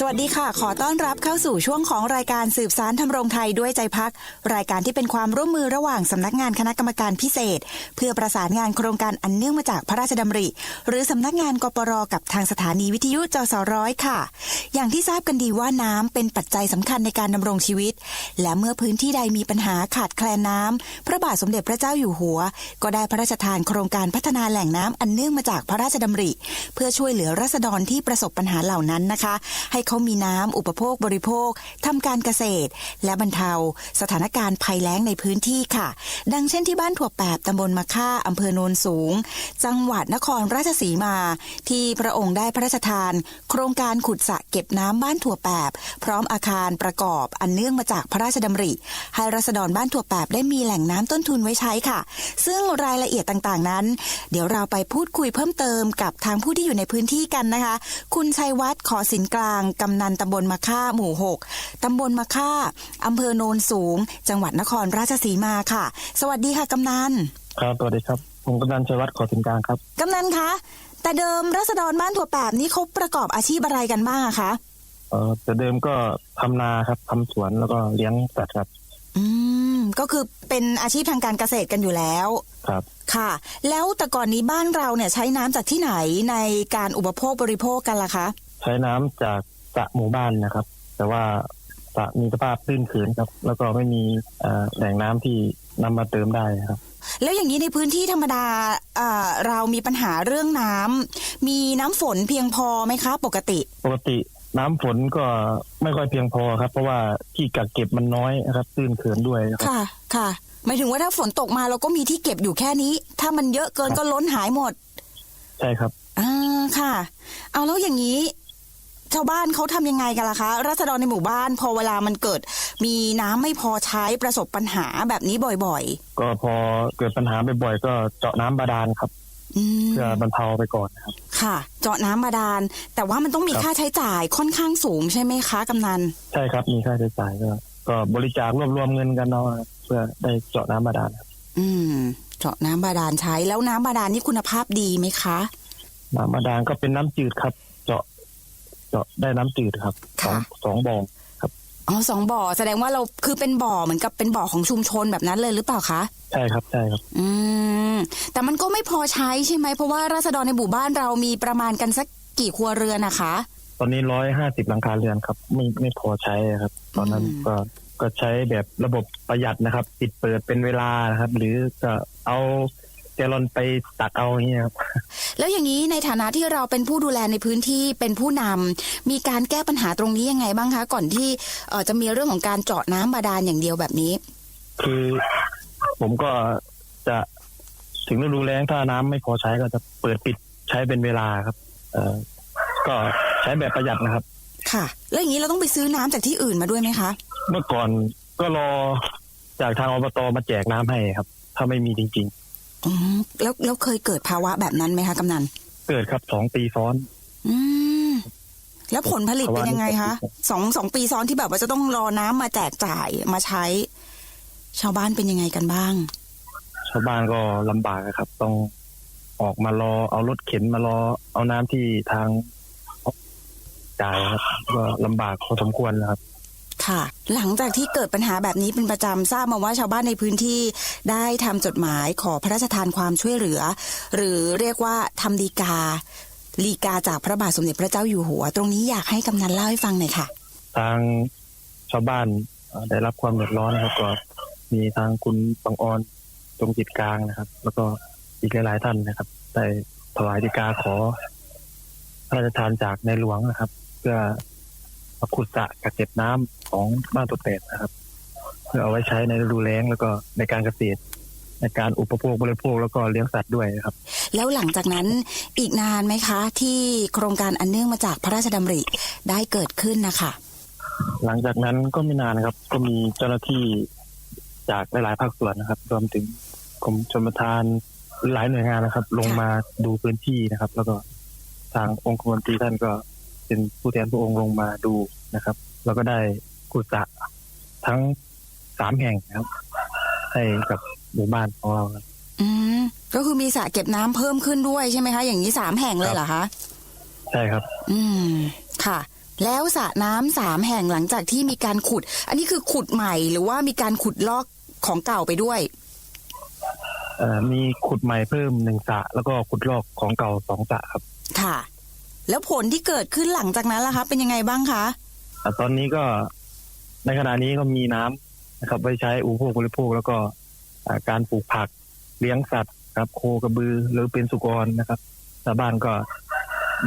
สวัสดีค่ะ ขอต้อนรับเข้าสู่ช่วงของรายการสืบสารทำรงไทยด้วยใจพัก รายการที่เป็นความร่วมมือระหว่างสำนักงานคณะกรรมการพิเศษ เพื่อประสานงานโครงการอันเนื่องมาจากพระราชดำริ หรือสำนักงานกปรกับทางสถานีวิทยุจสร้อยค่ะ อย่างที่ทราบกันดีว่าน้ำเป็นปัจจัยสำคัญในการดำรงชีวิต และเมื่อพื้นที่ใดมีปัญหาขาดแคลนน้ำพระบาทสมเด็จพระเจ้าอยู่หัว ก็ได้พระราชทานโครงการพัฒนาแหล่งน้ำอันเนื่องมาจากพระราชดำริ เพื่อช่วยเหลือราษฎรที่ประสบปัญหาเหล่านั้นนะคะ ให้เขามีน้ำอุปโภคบริโภคทำการเกษตร และบรรเทา สถานการณ์ภัยแล้งในพื้นที่ค่ะ ดังเช่นที่บ้านถั่วแปบตำบลมะค่าอำเภอโนนสูง จังหวัดนครราชสีมา ที่พระองค์ได้พระราชทาน โครงการขุดสระเก็บน้ำบ้านถั่วแปบพร้อมอาคารประกอบอันเนื่องมาจากพระราชดำริ ให้รัษฎรบ้านถั่วแปบได้มีแหล่งน้ำต้นทุนไว้ใช้ค่ะ ซึ่งรายละเอียดต่างๆนั้น เดี๋ยวเราไปพูดคุยเพิ่มเติมกับทางผู้ที่อยู่ในพื้นที่กันนะคะ คุณชัยวัฒน์ขอสินกลางกำนันตำบลมะค่าหมู่ 6 ตำบลมะค่าอำเภอโนนสูง จังหวัดนครราชสีมาค่ะ สวัสดีค่ะกำนัน ครับ สวัสดีครับ ผมกำนันชัยวัฒน์ขอสินกลางครับ กำนันคะ แต่เดิมรัษฎรบ้านถั่วแปบนี้เขาประกอบอาชีพอะไรกันบ้างอะคะ เอ่อแต่เดิมก็ทำนาครับทำสวนแล้วก็เลี้ยงสัตว์ครับ อืม ก็คือเป็นอาชีพทางการเกษตรกันอยู่แล้ว ครับ ค่ะ แล้วแต่ก่อนนี้บ้านเราเนี่ยใช้น้ำจากที่ไหนในการอุปโภคบริโภคกันล่ะคะ ใช้น้ำจากส ระหมู่บ้านนะครับ แต่ว่าสระมีสภาพตื้นเขินครับ แล้วก็ไม่มีเอ่อแหล่งน้ำที่นำมาเติมได้ครับแล้วอย่างนี้ในพื้นที่ธรรมดาเอ่อเรามีปัญหาเรื่องน้ำมีน้ำฝนเพียงพอไหมคะ ปกติ ปกติน้ำฝนก็ไม่ค่อยเพียงพอครับ เพราะว่าที่กักเก็บมันน้อยนะครับตื้นเขินด้วยครับค่ะค่ะหมายถึงว่าถ้าฝนตกมาเราก็มีที่เก็บอยู่แค่นี้ ถ้ามันเยอะเกินก็ล้นหายหมด ใช่ครับอ่าค่ะ เอาแล้วอย่างนี้ ชาวบ้านเขาทำยังไงกันล่ะคะรัษฎรในหมู่บ้าน พอเวลามันเกิด มีน้ำไม่พอใช้ประสบปัญหาแบบนี้บ่อยก็พอเกิดปัญหาบ่อยๆก็เจาะน้ำบาดาลครับๆอืมเพื่อบรรเทาไปก่อนนะครับ ค่ะ เจาะน้ำบาดาล แต่ว่ามันต้องมีครับค่าใช้จ่ายค่อนข้างสูงใช่ไหมคะกำนัน ใช่ครับมีค่าใช้จ่ายก็ก็บริจาครวบรวมเงินกันเอาครับเพื่อได้เจาะน้ำบาดาลครับอืม เจาะน้ำบาดาลใช้แล้วน้ำบาดาลนี่คุณภาพดีไหมคะ น้ำบาดาลก็เป็นน้ำจืดครับ เจาะเจาะได้น้ำจืดครับสองค่ะสองบ่ออ๋อสองบ่อแสดงว่าเราคือเป็นบ่อเหมือนกับเป็นบ่อของชุมชนแบบนั้นเลยหรือเปล่าคะใช่ครับใช่ครับ อืมแต่มันก็ไม่พอใช้ใช่ไหมเพราะว่าราษฎรในหมู่บ้านเรามีประมาณกันสักกี่ครัวเรือนนะคะ ตอนนี้ร้อยห้าสิบหลังคาเรือนครับ ไม่ไม่พอใช้ครับ ตอนนั้นอืมก็ก็ใช้แบบระบบประหยัดนะครับ ปิดเปิดเป็นเวลานะครับ หรือก็เอา แกลลอนไปตักเอาอย่างเงี้ยครับ แล้วอย่างนี้ในฐานะที่เราเป็นผู้ดูแลในพื้นที่เป็นผู้นำมีการแก้ปัญหาตรงนี้ยังไงบ้างคะ ก่อนที่เอ่อจะมีเรื่องของการเจาะน้ำบาดาลอย่างเดียวแบบนี้ คือผมก็จะถึงฤดูแล้งถ้าน้ำไม่พอใช้ก็จะเปิดปิดใช้เป็นเวลาครับ เอ่อก็ใช้แบบประหยัดนะครับ ค่ะ แล้วอย่างนี้เราต้องไปซื้อน้ำจากที่อื่นมาด้วยไหมคะ เมื่อก่อนก็รอจากทางอบตมาแจกน้ำให้ครับ ถ้าไม่มีจริง อืมแล้วแล้วเคยเกิดภาวะแบบนั้นไหมคะกำนันๆเกิดครับสองปีซ้อน อืมแล้วผลผลิตเป็นยังไงคะภาวะนี้สองสองปีซ้อนที่แบบว่าจะต้องรอน้ำมาแจกจ่ายมาใช้ ชาวบ้านเป็นยังไงกันบ้าง ชาวบ้านก็ลำบากครับ ต้องออกมารอเอารถเข็นมารอเอาน้ำที่ทางจ่ายครับ ก็ลำบากพอสมควรนะครับ ค่ะ หลังจากที่เกิดปัญหาแบบนี้เป็นประจำทราบมาว่าชาวบ้านในพื้นที่ได้ทำจดหมายขอพระราชทานความช่วยเหลือ หรือเรียกว่าทำดีกาลีกาจากพระบาทสมเด็จพระเจ้าอยู่หัว ตรงนี้อยากให้กำนันเล่าให้ฟังหน่อยค่ะ ทางชาวบ้านได้รับความเดือดร้อนนะครับก็มีทางคุณปังออนตรงจิตกลางนะครับ แล้วก็อีกหลายๆท่านนะครับได้ถวายดีกาขอพระราชทานจากในหลวงนะครับ เพื่อ มาขุดสระกักเก็บน้ำของบ้านตัวแปดนะครับ เพื่อเอาไว้ใช้ในฤดูแล้งแล้วก็ในการเกษตร ในการอุปโภคบริโภคแล้วก็เลี้ยงสัตว์ด้วยนะครับ แล้วหลังจากนั้นอีกนานไหมคะ ที่โครงการอันเนื่องมาจากพระราชดำริได้เกิดขึ้นนะคะหลังจากนั้นก็ไม่นานนะครับ ก็มีเจ้าหน้าที่จากหลายๆภาคส่วนนะครับ รวมถึงกรมชลประทานหลายหน่วยงานนะครับ ลงมาดูพื้นที่นะครับ แล้วก็ทางองค์คมนตรีท่านก็ เป็นผู้แทนพระองค์ลงมาดูนะครับ แล้วก็ได้กุศะทั้งสามแห่งนะครับ ให้กับหมู่บ้านของเราครับอืมก็คือมีสระเก็บน้ำเพิ่มขึ้นด้วยใช่ไหมคะ อย่างนี้สามแห่งเลยเหรอคะใช่ครับ อืมค่ะ แล้วสระน้ำสามแห่งหลังจากที่มีการขุด อันนี้คือขุดใหม่หรือว่ามีการขุดลอกของเก่าไปด้วยเอ่อมีขุดใหม่เพิ่มหนึ่งสระแล้วก็ขุดลอกของเก่าสองสระครับ ค่ะ แล้วผลที่เกิดขึ้นหลังจากนั้นล่ะคะ เป็นยังไงบ้างคะแต่ตอนนี้ก็ในขณะนี้ก็มีน้ำนะครับไว้ใช้อุปโภคบริโภคแล้วก็อ่าการปลูกผักเลี้ยงสัตว์ครับโคกระบือหรือเป็นสุกรนะครับชาวบ้านก็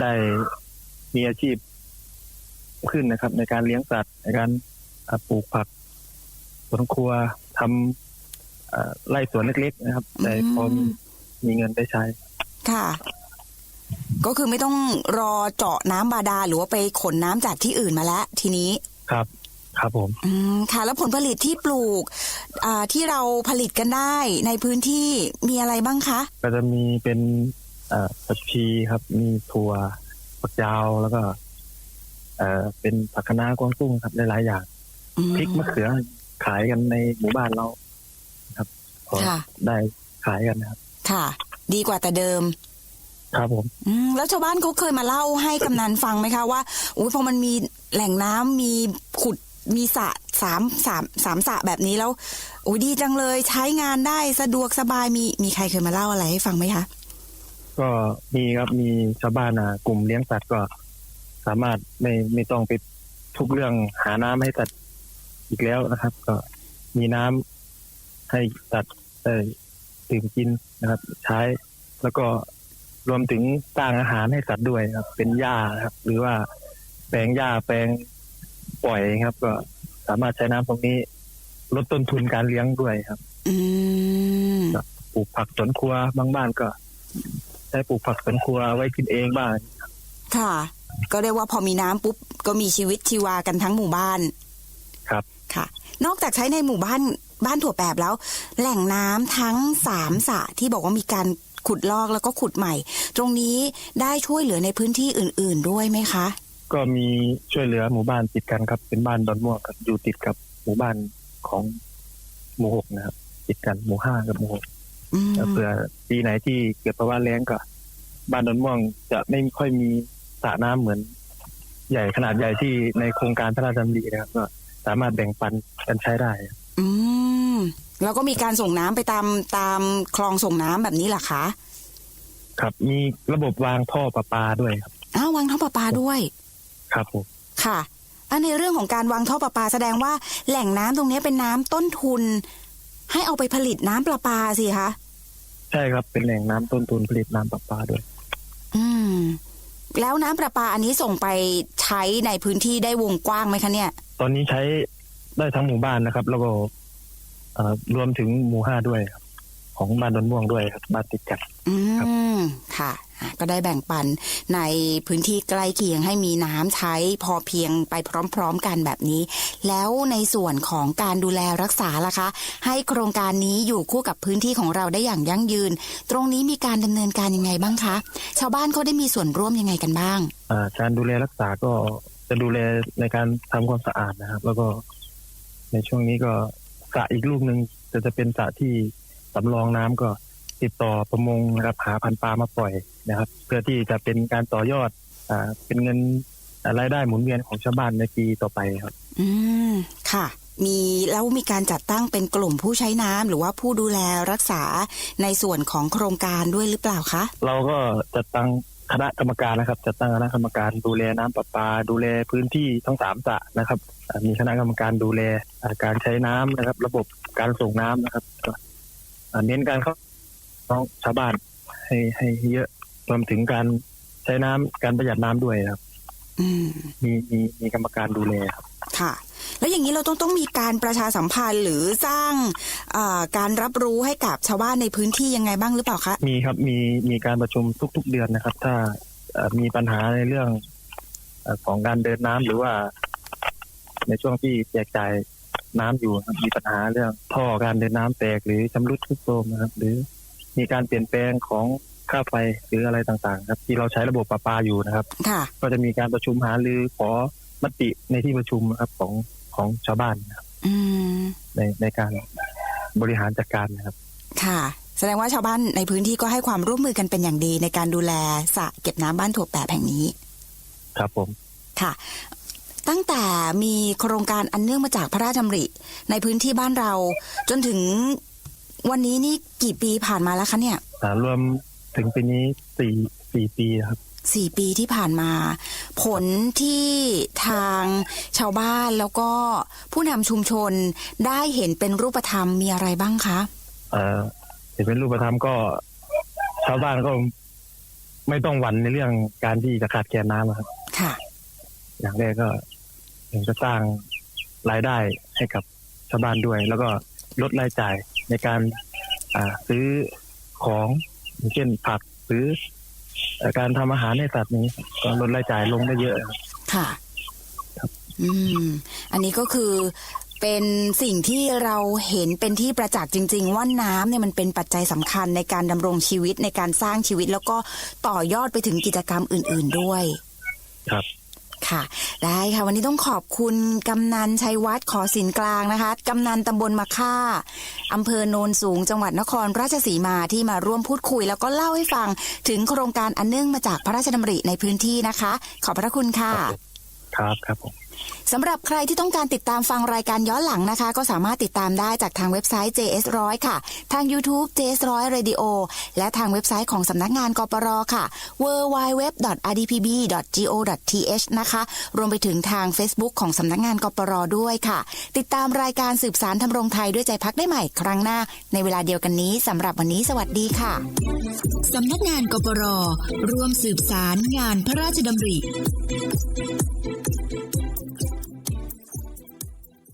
ได้มีอาชีพขึ้นนะครับ ในการเลี้ยงสัตว์ ในการอ่าปลูกผักสวนครัวทำอ่าไร่สวนเล็ก ๆ นะครับแต่พอมีมีเงินได้ใช้ ค่ะ ก็คือไม่ต้องรอเจาะน้ำบาดาลหรือว่าไปขนน้ำจากที่อื่นมาแล้วทีนี้ครับครับผมอืมค่ะแล้วผลผลิตที่ปลูกอ่าที่เราผลิตกันได้ในพื้นที่มีอะไรบ้างคะ ก็จะมีเป็นเอ่อผักชีครับ มีถั่วผักยาวแล้วก็เอ่อเป็นผักคะน้ากวางตุ้งครับหลายๆอย่างอืมพริกมะเขือขายกันในหมู่บ้านเราครับพอค่ะได้ขายกันนะครับ ค่ะ ดีกว่าแต่เดิม ครับผมอืมแล้วชาวบ้านเขาเคยมาเล่าให้กำนันฟังไหมคะว่าอุ้ยพอมันมีแหล่งน้ำมีขุดมีสระสามสามสามสระแบบนี้แล้วโอ้ยดีจังเลยใช้งานได้สะดวกสบายมีมีใครเคยมาเล่าอะไรให้ฟังไหมคะ ก็มีครับมีชาวบ้านอะกลุ่มเลี้ยงสัตว์ก็ สามารถไม่ไม่ต้องไปทุกเรื่องหาน้ำให้สัตว์อีกแล้วนะครับ ก็มีน้ำให้สัตว์ได้ดื่มกินนะครับ ใช้แล้วก็ รวมถึงสร้างอาหารให้สัตว์ด้วยครับ เป็นหญ้าครับ หรือว่าแปลงหญ้าแปลงปล่อยครับ ก็สามารถใช้น้ำตรงนี้ ลดต้นทุนการเลี้ยงด้วยครับ อืมครับปลูกผักสวนครัวบางบ้านก็ใช้ปลูกผักสวนครัวไว้กินเองบ้างค่ะ ก็เรียกว่าพอมีน้ำปุ๊บก็มีชีวิตชีวากันทั้งหมู่บ้าน ครับค่ะ นอกจากใช้ในหมู่บ้านบ้านถั่วแปบแล้ว แหล่งน้ำทั้งสามสระที่บอกว่ามีการ ขุดลอกแล้วก็ขุดใหม่ ตรงนี้ได้ช่วยเหลือในพื้นที่อื่น ๆ ด้วยไหมคะ ก็มีช่วยเหลือหมู่บ้านติดกันครับ เป็นบ้านดอนม่วงครับอยู่ติดกับหมู่บ้านของหมู่หกนะครับติดกันหมู่ห้ากับหมู่หกอืมเผื่อปีไหนที่เกิดภาวะแล้งก็ บ้านดอนม่วงจะไม่ค่อยมีสระน้ำเหมือน ใหญ่ขนาดใหญ่ที่ในโครงการพระราชดำรินะครับก็สามารถแบ่งปันกันใช้ได้ อืม แล้วก็มีการส่งน้ำไปตามตามคลองส่งน้ำแบบนี้เหรอคะครับมีระบบวางท่อประปาด้วยครับอ้าววางท่อประปาด้วย ครับผมค่ะอันในเรื่องของการวางท่อประปาแสดงว่าแหล่งน้ำตรงนี้เป็นน้ำต้นทุน ให้เอาไปผลิตน้ำประปาสิคะใช่ครับเป็นแหล่งน้ำต้นทุนผลิตน้ำประปาด้วย อืม แล้วน้ำประปาอันนี้ส่งไปใช้ในพื้นที่ได้วงกว้างไหมคะเนี่ย ตอนนี้ใช้ได้ทั้งหมู่บ้านนะครับ แล้วก็เอ่อ รวมถึงหมู่ห้าด้วยครับของบ้านดอนม่วงด้วยครับบ้านติดกันอืครับมค่ะอะ ก็ได้แบ่งปันในพื้นที่ใกล้เคียงให้มีน้ำใช้พอเพียงไปพร้อม ๆ กันแบบนี้ แล้วในส่วนของการดูแลรักษาล่ะคะ ให้โครงการนี้อยู่คู่กับพื้นที่ของเราได้อย่างยั่งยืน ตรงนี้มีการดำเนินการยังไงบ้างคะ ชาวบ้านเขาได้มีส่วนร่วมยังไงกันบ้างอ่าการดูแลรักษาก็จะดูแลในการทำความสะอาดนะครับ แล้วก็ในช่วงนี้ก็ สระอีกลูกหนึ่งจะจะเป็นสระที่สำรองน้ำก็ติดต่อประมงนะครับหาพันธุ์ปลามาปล่อยนะครับ เพื่อที่จะเป็นการต่อยอดอ่าเป็นเงินอ่ารายได้หมุนเวียนของชาวบ้านในปีต่อไปครับ อืมค่ะ มีแล้วมีการจัดตั้งเป็นกลุ่มผู้ใช้น้ำหรือว่าผู้ดูแลรักษาในส่วนของโครงการด้วยหรือเปล่าคะเราก็จัดตั้งคณะกรรมการนะครับจัดตั้งคณะกรรมการดูแลน้ำประปา ดูแลพื้นที่ทั้งสามสระนะครับอ่า มีคณะกรรมการดูแลอ่าการใช้น้ำนะครับ ระบบการส่งน้ำนะครับก็อ่าเน้นการเข้าน้องชาวบ้านให้ให้เยอะรวมถึงการใช้น้ำการประหยัดน้ำด้วยครับอืมมีมีมีกรรมการดูแลครับค่ะ แล้วอย่างนี้เราต้องต้องมีการประชาสัมพันธ์หรือสร้างอ่าการรับรู้ให้กับชาวบ้านในพื้นที่ยังไงบ้างหรือเปล่าคะมีครับมีมีการประชุมทุก ๆ เดือนนะครับ ถ้าเอ่อมีปัญหาในเรื่องเอ่อของการเดินน้ำหรือว่า ในช่วงที่แจกจ่ายน้ำอยู่ครับมีปัญหาเรื่องท่อการเดินน้ำแตกหรือชำรุดทรุดโทรมนะครับ หรือมีการเปลี่ยนแปลงของค่าไฟหรืออะไรต่างๆ ครับ ที่เราใช้ระบบประปาอยู่นะครับค่ะก็จะมีการประชุมหารือขอมติในที่ประชุมนะครับของของชาวบ้านนะครับอืมในในการบริหารจัดการนะครับ ค่ะ แสดงว่าชาวบ้านในพื้นที่ก็ให้ความร่วมมือกันเป็นอย่างดีในการดูแลสระเก็บน้ำบ้านถั่วแปบแห่งนี้ ครับผม ค่ะ ตั้งแต่มีโครงการอันเนื่องมาจากพระราชดำริ ในพื้นที่บ้านเรา จนถึงวันนี้นี่กี่ปีผ่านมาแล้วคะเนี่ยอ่ารวมถึงปีนี้สี่สี่ปีครับสี่ปีที่ผ่านมา ผลที่ทางชาวบ้านแล้วก็ผู้นำชุมชนได้เห็นเป็นรูปธรรมมีอะไรบ้างคะเอ่อเห็นเป็นรูปธรรมก็ ชาวบ้านก็ไม่ต้องหวั่นในเรื่องการที่จะขาดแคลนน้ำอะครับ ค่ะ อย่างแรกก็ อยากจะสร้างรายได้ให้กับชาวบ้านด้วย แล้วก็ลดรายจ่ายในการอ่าซื้อของอย่างเช่นผักซื้อเอ่อการทำอาหารให้สัตว์นี้ก็ลดรายจ่ายลงได้เยอะครับค่ะครับอืม อันนี้ก็คือเป็นสิ่งที่เราเห็นเป็นที่ประจักษ์จริง ๆ ว่าน้ำเนี่ยมันเป็นปัจจัยสำคัญในการดำรงชีวิตในการสร้างชีวิต แล้วก็ต่อยอดไปถึงกิจกรรมอื่น ๆด้วย ครับ ค่ะ ได้ค่ะวันนี้ต้องขอบคุณกำนันชัยวัฒน์ขอสินกลางนะคะกำนันตำบลมะค่าอำเภอโนนสูงจังหวัดนครราชสีมาที่มาร่วมพูดคุย แล้วก็เล่าให้ฟังถึงโครงการอันเนื่องมาจากพระราชดำริในพื้นที่นะคะ ขอบพระคุณค่ะ ครับครับผม สำหรับใครที่ต้องการติดตามฟังรายการย้อนหลังนะคะ ก็สามารถติดตามได้จากทางเว็บไซต์ JS100 ค่ะ ทาง YouTube JS100 Radio และทางเว็บไซต์ของสำนักงานกปรค่ะ www.rdpb.go.th นะคะ รวมไปถึงทาง Facebook ของสำนักงานกปรด้วยค่ะ ติดตามรายการสืบสารทำรงไทยด้วยใจพักได้ใหม่ครั้งหน้า ในเวลาเดียวกันนี้สำหรับวันนี้สวัสดีค่ะสำนักงานกปรร่วมสืบสารงานพระราชดำริ